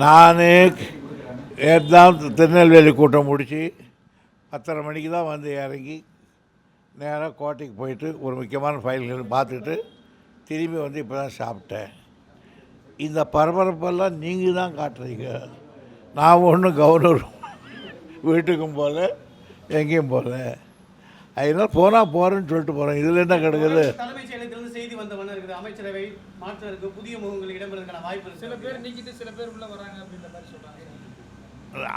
நான் தான் திருநெல்வேலி கூட்டம் முடித்து பத்தரை மணிக்கு தான் வந்து இறங்கி நேராக கோட்டைக்கு போயிட்டு ஒரு முக்கியமான ஃபைல்கள் பார்த்துட்டு திரும்பி வந்து இப்போ தான் சாப்பிட்டேன். இந்த பரபரப்பெல்லாம் நீங்கள் தான் காட்டுறீங்க. நான் ஒன்றும் கவர்னர் வீட்டுக்கும் போகல எங்கேயும் போகல அதனால் போனால் போகிறேன்னு சொல்லிட்டு போகிறேன் இதில் என்ன கிடக்குது? செய்தி வந்த வண்ணம் இருக்குது அமைச்சரவை மாற்றுவதற்கு புதிய முகங்கள் இடம்பெறதுக்கான வாய்ப்பு இருக்கு. சில பேர் நீக்கிட்டு சில பேர் உள்ள வராங்க அப்படின்ற மாதிரி சொல்றாங்க.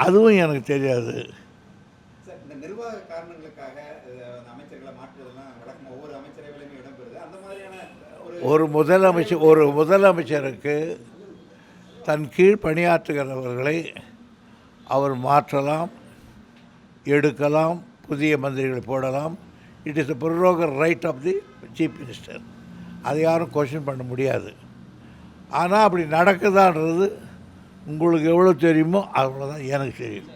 அதுவும் எனக்கு தெரியாது. சார் இந்த நிர்வாக காரணங்களுக்காக அமைச்சர்களை மாற்றுவதெல்லாம் வழக்கமாக ஒவ்வொரு அமைச்சரவையிலுமே இடம்பெறுது. அந்த மாதிரியான ஒரு ஒரு முதலமைச்சர் ஒரு முதலமைச்சருக்கு தன் கீழ் பணியாற்றுகிறவர்களை அவர் மாற்றலாம் எடுக்கலாம் புதிய மந்திரிகளை போடலாம். It is the prerogative of the chief minister அதை யாரும் கொஷின் பண்ண முடியாது. ஆனால் அப்படி நடக்குதான்றது உங்களுக்கு எவ்வளோ தெரியுமோ அவ்வளோதான் எனக்கு தெரியும்.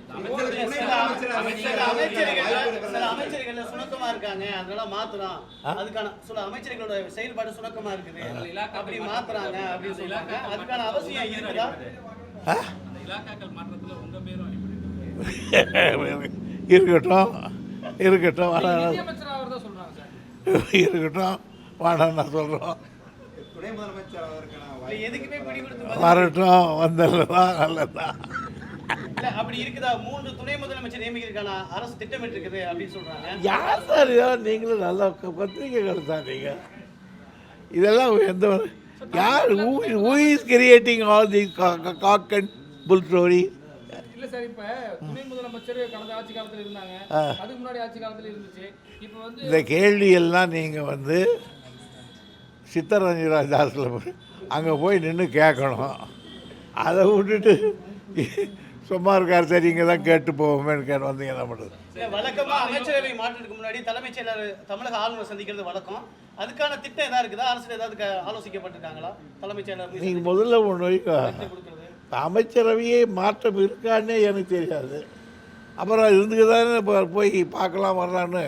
இருக்கட்டும் இருக்கட்டும் இருக்கட்டும். வேணாம் நான் சொல்கிறோம் துணை முதலமைச்சர் அவருக்கான இல்ல, வாய்ப்பு எதுக்குமே பிடி கொடுத்து பதில் வரட்டும் வந்ததுதான் நல்லதான் இல்ல அப்படி இருக்குதா? மூன்று துணை முதலமைச்சர் நியமிக்கிறதுக்கான அரசு திட்டமிட்டு இருக்குது அப்படின்னு சொல்றாங்க. யார் சார் இதெல்லாம் நீங்களும் நல்லா பத்திரிகைகள் தான் நீங்கள் இதெல்லாம் எந்த ஒரு- யார் who is creating all the cock and bull story இல்ல சார் இப்ப துணை முதலமைச்சர் கடந்த ஆட்சி காலத்துல இருந்தாங்க. ஆ. அதுக்கு முன்னாடி ஆட்சி காலத்துல இருந்துச்சு. இப்ப வந்து இந்த கேள்வியெல்லாம் நீங்கள் வந்து சித்தரஞ்சராஜ் போய் அங்கே போய் நின்று கேட்கணும் அதை விட்டுட்டு சும்மா இருக்கார் சரி இங்கே தான் கேட்டு போவோமேன்னு கேட்டு வந்தீங்க என்ன பண்ணுறது இல்ல, வழக்கமா அமைச்சரவை மாற்றத்துக்கு முன்னாடி தலைமைச் செயலர் தமிழக ஆளுநர் சந்திக்கிறது வழக்கம். அதுக்கான திட்டம் ஏதாவது இருக்குதா? அரசு ஏதாவது ஆலோசிக்கப்பட்டிருக்காங்களா? தலைமைச் செயலர் நீங்கள் முதல்ல ஒன்று அமைச்சரவையே மாற்றம் இருக்கான்னே எனக்கு தெரியாது. அப்புறம் இருந்துக்கு தானே போய் பார்க்கலாம் வரலான்னு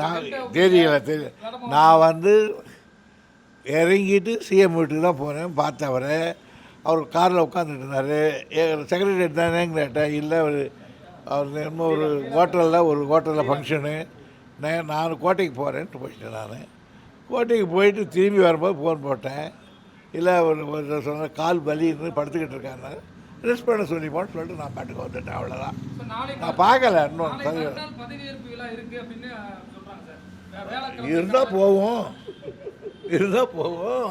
நான் தெரியல தெரியல நான் வந்து இறங்கிட்டு சிஎம் வீட்டுக்கு தான் போனேன் பார்த்தவரை அவர் காரில் உட்காந்துட்டு இருந்தார் செக்ரட்டரி தானேன்னு கேட்டேன். இல்லை அவர் அவர் என்னமோ ஒரு ஹோட்டலில் ஒரு ஹோட்டலில் ஃபங்க்ஷனு நான் நான் கோட்டைக்கு போகிறேன்ட்டு போயிட்டேன் நான். கோட்டைக்கு போயிட்டு திரும்பி வரும்போது ஃபோன் போட்டேன். இல்லை ஒரு ஒரு சொன்ன கால் வலின்னு படுத்துக்கிட்டு இருக்காங்க ரெஸ்ட் பண்ண சொல்லிப்போன்னு சொல்லிட்டு நான் பாட்டுக்கு வந்துட்டேன் அவ்வளோதான் நான் பார்க்கல இன்னும் இருந்தால் போவோம். இருந்தால் போவோம்.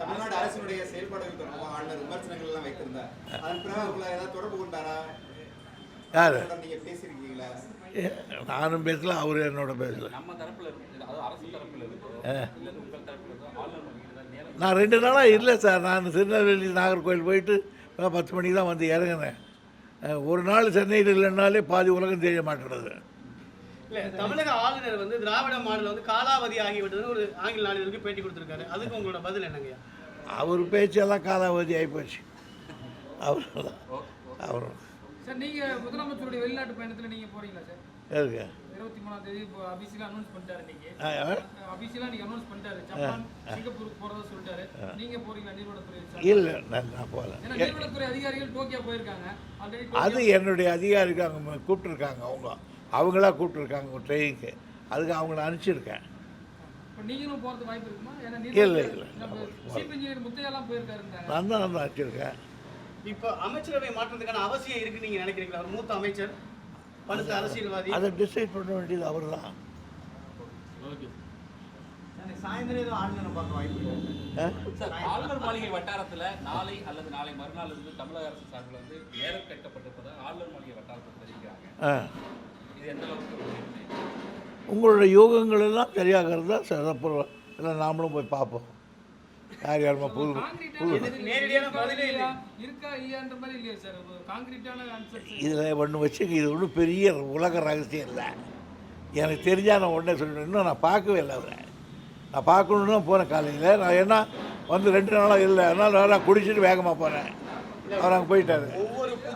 தமிழ்நாடு அரசினுடைய செயல்பாடுகள் தொடர்பாக ஆளுநர் விமர்சனங்கள் எல்லாம் வைத்திருந்தார். அதன் பிறகு உங்களை ஏதாவது தொடர்பு கொண்டாரா? யார்? நானும் பேசல அவர் என்னோட பேசல. நான் ரெண்டு நாளாக இல்லை சார். நான் திருநெல்வேலி நாகர்கோவில் போயிட்டு பத்து மணிக்கு தான் வந்து இறங்கினேன். ஒரு நாள் சென்னையில் இல்லைன்னாலே பாதி உலகம் தெரிய மாட்டேங்குது. இல்ல தமிழக ஆளுநர் வந்து திராவிட மாடல் வந்து காலாவதி ஆகிவிட்டதுன்னு ஒரு ஆங்கில நாளிதழுக்கு பேட்டி கொடுத்திருக்காரு. அதுக்கு உங்களோட பதில் என்னங்கய்யா? அவர் பேச்செல்லாம் காலாவதி ஆகிப்போச்சு அவர் அவர் சார் நீங்க முதலமைச்சருடைய வெளிநாட்டு பயணத்துல நீங்க போறீங்களா சார்? இருக்கு இருபத்தி மூணாம் தேதி இப்போ அபிஷியலா அனௌன்ஸ் பண்ணிட்டாரு நீங்க அஹ், அபிஷியலா நீங்க அனௌன்ஸ் பண்ணிட்டாரு. ஜப்பான் சிங்கப்பூருக்கு போறதா சொல்லிட்டாரு. நீங்க போறீங்களா நீர்வளத்துறை இல்லை நான் போகல. ஏன்னா நீர்வளத்துறை அதிகாரிகள் டோக்கியோ போயிருக்காங்க. ஆல்ரெடி அது என்னுடைய அதிகாரிக்கு அவங்க கூப்பிட்ருக்காங்க அவங்க. அவங்களா கூப்பிட்ருக்காங்க ஒரு ட்ரெயினுக்கு. அதுக்கு அவங்கள அனுப்பிச்சிருக்கேன். இப்போ நீங்களும் போறது வாய்ப்பு இருக்குமா? ஏன்னா இல்லை, இல்லை. சீஃப் இன்ஜினியர் முத்தையெல்லாம் போயிருக்காருந்தாங்க நான் தான் அனுப்பிச்சிருக்கேன். இப்போ அமைச்சரவை மாற்றத்துக்கான அவசியம் இருக்குன்னு நீங்க நினைக்கிறீங்களா? ஒரு மூத்த அமைச்சர்? படுத்த அரசியல்வாதி. அதை டிசைட் பண்ண வேண்டியது அவர் தான் சாயந்தரம் ஏதோ ஆளுநரை பார்க்க வாய்ப்பு சார் ஆளுநர் மாளிகை வட்டாரத்துல நாளை அல்லது நாளை மறுநாள் இருந்து தமிழக அரசு சார்பில் வந்து நேரம் கட்டப்பட்டிருப்பதாக ஆளுநர் மாளிகை வட்டாரத்தில் தெரிவிக்கிறாங்க. ஆ. இது எந்த அளவுக்கு? உங்களோட யோகங்கள் எல்லாம் சரியாக இருந்தால் சிறப்புறோம் இல்லை நாமளும் போய் பார்ப்போம். யார் யாருமா புது காங்கிரீட்டான நேரடியான பதிலே இல்லை. இருக்கா இல்லையான்ற மாதிரி இல்லையா சார். காங்கிரீட்டான ஆன்சர் இதில் ஒன்று வச்சுக்க இது ஒன்றும் பெரிய உலக ரகசியம் இல்லை. எனக்கு தெரிஞ்சா நான் உடனே சொல்லிட்டேன் இன்னும் நான் பார்க்கவே இல்லை அவரை. நான் பார்க்கணுன்னு தான் போனேன் காலையில். நான் என்ன வந்து ரெண்டு நாளாக இல்லை. அதனால் நான் குடிச்சிட்டு வேகமாக போனேன் அவர் அங்கே போயிட்டாரு.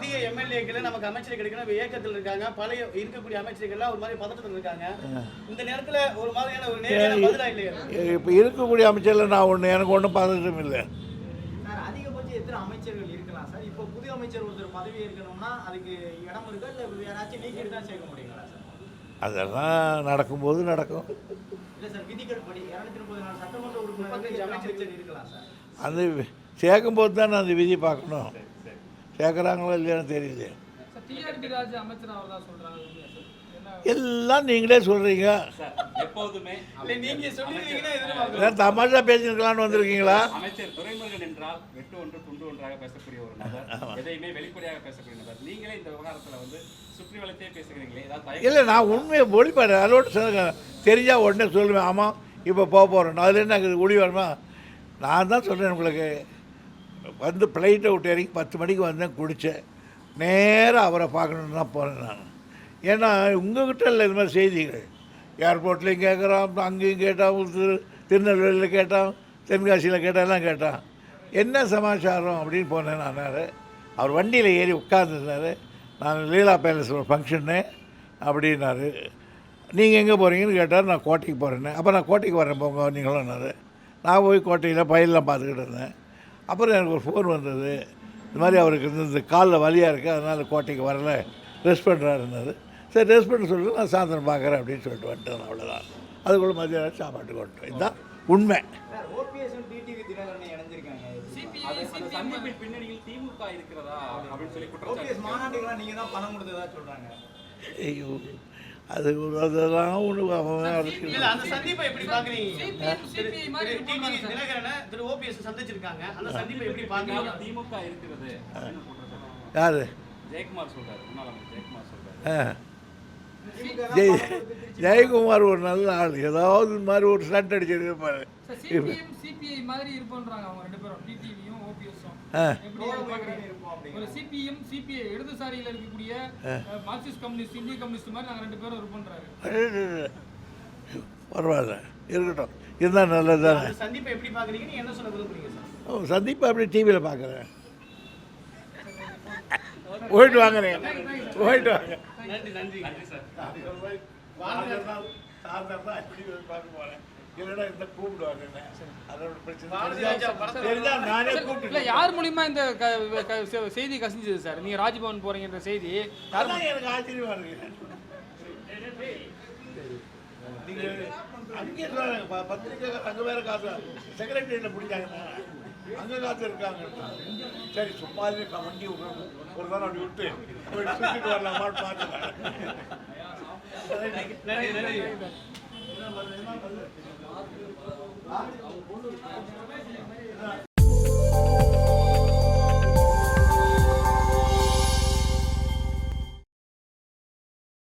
புதிய எம்எல்ஏக்கள் நமக்கு அமைச்சர் கிடைக்கணும். இப்ப இயக்கத்தில் இருக்காங்க. பழைய இருக்கக்கூடிய அமைச்சர்கள்லாம் ஒரு மாதிரி பதட்டத்தில் இருக்காங்க. இந்த நேரத்துல ஒரு மாதிரியான ஒரு நேரடியான பதிலா இல்லையா? இப்போ இருக்கக்கூடிய அமைச்சரில் நான் ஒன்று எனக்கு ஒன்றும் பதட்டம் இல்லை. சார் அதிகபட்சம் எத்தனை அமைச்சர்கள் இருக்கலாம் சார்? இப்போ புதிய அமைச்சர் ஒருத்தர் பதவி இருக்கணும்னா அதுக்கு இடம் இருக்கா? இல்லை யாராச்சும் நீக்கிட்டு தான் சேர்க்க முடியுங்களா சார்? அதெல்லாம் நடக்கும்போது நடக்கும். இல்லை சார் விதிகள் படி இரநூத்தி முப்பது நாலு சட்டமன்ற உறுப்பினர் அமைச்சர் இருக்கலாம் சார்? அந்த சேர்க்கும்போது தான் அந்த விதி பார்க்கணும். சேர்க்குறாங்களோ இல்லையான்னு தெரியல என்ன? எல்லாம் நீங்களே சொல்கிறீங்க தமாஷா பேசியிருக்கலான்னு வந்திருக்கீங்களா? அமைச்சர் துரைமுருகன் என்றால் வெட்டு ஒன்று துண்டு ஒன்றாக பேசக்கூடிய ஒரு நபர் எதையுமே வெளிப்படையாக பேசக்கூடிய நபர். நீங்களே இந்த விவகாரத்துல வந்து சுற்றி வளைச்சே பேசுகிறீங்களே ஏதாவது தயக்கம் இல்லை நான் உண்மையை ஒளிப்பாடு அதோட சொல்லுங்க. தெரிஞ்சால் உடனே சொல்லுவேன். ஆமாம் இப்போ போக போகிறேன் அதில் என்ன ஒளி வருமா நான் தான் சொல்கிறேன் உங்களுக்கு. வந்து ஃப்ளைட்டை விட்டு இறங்கி பத்து மணிக்கு வந்தேன் குடித்தேன் நேராக அவரை பார்க்கணுன்னு தான் போகிறேன் நான். ஏன்னா உங்ககிட்ட இல்லை இது மாதிரி செய்திகள். ஏர்போர்ட்லேயும் கேட்குறான் அங்கேயும் கேட்டான் திரு திருநெல்வேலியில் கேட்டான் தென்காசியில் கேட்டான் கேட்டான். என்ன சமாச்சாரம் அப்படின்னு போனேன் நான் அவர் வண்டியில் ஏறி உட்காந்துருந்தார் நான் லீலா பேலஸ் ஒரு ஃபங்க்ஷன்னு அப்படின்னாரு. நீங்கள் எங்கே போகிறீங்கன்னு கேட்டார். நான் கோட்டைக்கு போகிறேன்னு அப்போ நான் கோட்டைக்கு வரேன் போங்க நீங்களும்னாரு நான் போய் கோட்டையில் பயிலெலாம் பார்த்துக்கிட்டு இருந்தேன். அப்புறம் எனக்கு ஒரு ஃபோன் வந்தது. இந்த மாதிரி அவருக்கு வந்து இந்த காலில் வலியாக இருக்குது அதனால் கோட்டைக்கு வரல. ரெஸ்ட் பண்ணுறாருன்னாரு சரி ரெஸ்ட் பண்ண சொல்லிட்டு நான் சாயந்தரம் பார்க்குறேன் அப்படின்னு சொல்லிட்டு வந்துட்டேன் அவ்வளோதான் அதுக்குள்ளே மதியம் சாப்பாட்டுக்கு வந்துட்டேன் இதுதான் உண்மை. ஐயோ. அது ஒரு அதெல்லாம் ஒன்று அவன் மாதிரி. யார்? ஜெய் ஜெயக்குமார் ஒரு நல்ல ஆள். ஏதாவது இந்த மாதிரி ஒரு சட்டை அடிச்சிருப்பாரு பரவாயில்ல. இருக்கட்டும். இருந்தால் நல்லது தானே சந்திப்பை எப்படி பாக்குறீங்க நீங்க என்ன சொல்ல விரும்புறீங்க சார் சந்திப்பை அப்படி டிவியில் பார்க்குறேன். போயிட்டு வாங்குறேன் போயிட்டு வாங்க. நன்றி நன்றி. நன்றி சார். இல்லைன்னா இந்த கூப்பிடுவாங்க அதோட படத்துல தெரிஞ்சா நானே இல்ல யார் மூலியமா இந்த செய்தி கசிஞ்சது சார்? நீங்க ராஜ்பவன் போறீங்கன்ற செய்தி யார் அதான் எனக்கு ஆச்சரியமா இருக்கு. அங்கே பத்திரிக்கை அங்க வேற காசு. செக்ரட்டரியில பிடிச்சாங்கன்னா அங்க காசு இருக்காங்க. சரி சும்மாவே க- வண்டி ஒரு தரம் அப்படி விட்டு வரலாமான்னு நன்றி நன்றி. 아?